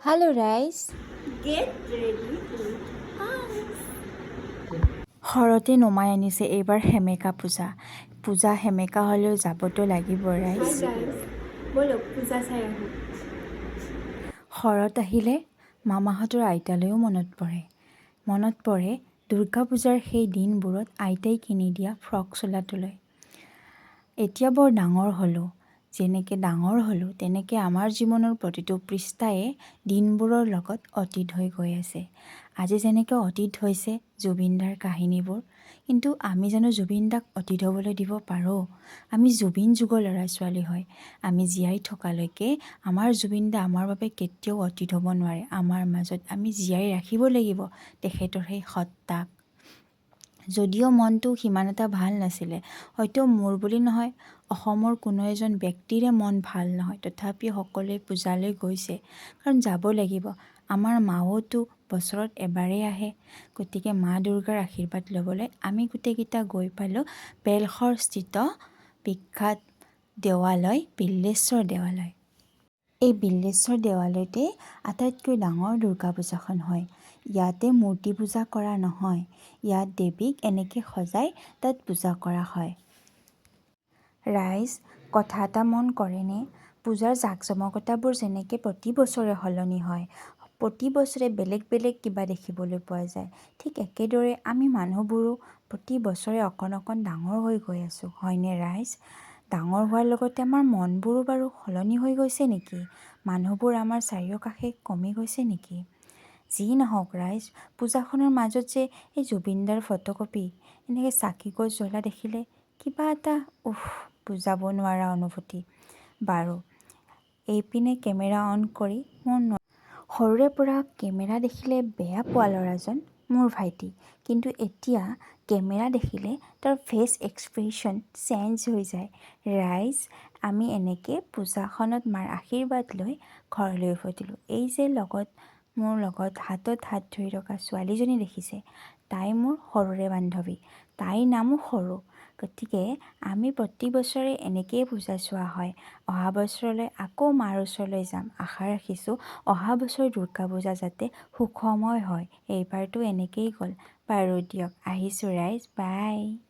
Hello, Rice. Get ready with us. ঘৰতে নমাই আনিছে এইবাৰ সেমেকা পূজা। পূজা সেমেকা হ'লেও যাবতো লাগিব Hi ৰাইজ ঘৰত আহিলে মামাহঁতৰ আইতালৈও মনত পৰে। মনত পৰে দুৰ্গা পূজাৰ সেই দিনবোৰত আইতাই কিনি দিয়া ফ্ৰক চোলাটোলৈ। এতিয়া বৰ ডাঙৰ হ'লোঁ। যেনেকৈ ডাঙৰ হ'লোঁ তেনেকৈ আমাৰ জীৱনৰ প্ৰতিটো পৃষ্ঠায়ে দিনবোৰৰ লগত অতীত হৈ গৈ আছে। আজি যেনেকৈ অতীত হৈছে জুবিন দাৰ কাহিনীবোৰ কিন্তু আমি জানো জুবিন দাক অতীত হ'বলৈ দিব পাৰোঁ। আমি জুবিন যুগৰ ল'ৰা ছোৱালী হয়। আমি জীয়াই থকালৈকে আমাৰ জুবিন দা আমাৰ বাবে কেতিয়াও অতীত হ'ব নোৱাৰে। আমাৰ মাজত আমি জীয়াই ৰাখিব লাগিব। তেখেতৰ সেই সত্তাক যদিও মনটো সিমান এটা ভাল নাছিলে হয়তো মোৰ বুলি নহয় অসমৰ কোনো এজন ব্যক্তিৰে মন ভাল নহয়। তথাপি সকলোৱে পূজালৈ গৈছে কাৰণ যাব লাগিব। আমাৰ মাওতো বছৰত এবাৰেই আহে। গতিকে মা দুৰ্গাৰ আশীৰ্বাদ ল'বলৈ আমি গোটেইকেইটা গৈ পালোঁ বেলশৰস্থিত বিখ্যাত দেৱালয় বিল্লেশ্বৰ দেৱালয়। এই বিল্লেশ্বৰ দেৱালয়তে আটাইতকৈ ডাঙৰ দুৰ্গা পূজাখন হয়। ইয়াতে মূৰ্তি পূজা কৰা নহয় ইয়াত দেৱীক এনেকৈ সজাই তাত পূজা কৰা হয়। ৰাইজ কথা এটা মন কৰেনে? পূজাৰ জাক জমকতাবোৰ যেনেকৈ প্ৰতি বছৰে সলনি হয় প্ৰতি বছৰে বেলেগ বেলেগ কিবা দেখিবলৈ পোৱা যায়। ঠিক একেদৰে আমি মানুহবোৰো প্ৰতি বছৰে অকণ অকণ ডাঙৰ হৈ গৈ আছোঁ হয়নে ৰাইজ? ডাঙৰ হোৱাৰ লগতে আমাৰ মনবোৰো বাৰু সলনি হৈ গৈছে নেকি? মানুহবোৰ আমাৰ চাৰিওকাষে কমি গৈছে নেকি? যি নহওক ৰাইজ পূজাখনৰ মাজত যে এই জুবিনদাৰ ফটোকপি এনেকৈ চাকি গছ জ্বলা দেখিলে কিবা এটা উফ বুজাব নোৱাৰা অনুভূতি। বাৰু এইপিনে কেমেৰা অন কৰি মোৰ সৰুৰে পৰা কেমেৰা দেখিলে বেয়া পোৱা ল'ৰাজন মোৰ ভাইটি। কিন্তু এতিয়া কেমেৰা দেখিলে তাৰ ফেচ এক্সপ্ৰেশ্যন চেঞ্জ হৈ যায়। ৰাইজ আমি এনেকৈ পূজাখনত মাৰ আশীৰ্বাদ লৈ ঘৰলৈ উভতিলোঁ। এই যে লগত মোৰ লগত হাতত হাত ধৰি থকা ছোৱালীজনী দেখিছে। তাই মোৰ সৰুৰে বান্ধৱী। তাইৰ নামো সৰু। গতিকে আমি প্ৰতি বছৰে এনেকৈয়ে পূজা চোৱা হয়। অহা বছৰলৈ আকৌ মাৰ ওচৰলৈ যাম। আশা ৰাখিছোঁ অহা বছৰ দুৰ্গা পূজা যাতে সুখময় হয়। এইবাৰতো এনেকৈয়ে গ'ল। বাৰু দিয়ক আহিছোঁ ৰাইজ। বাই।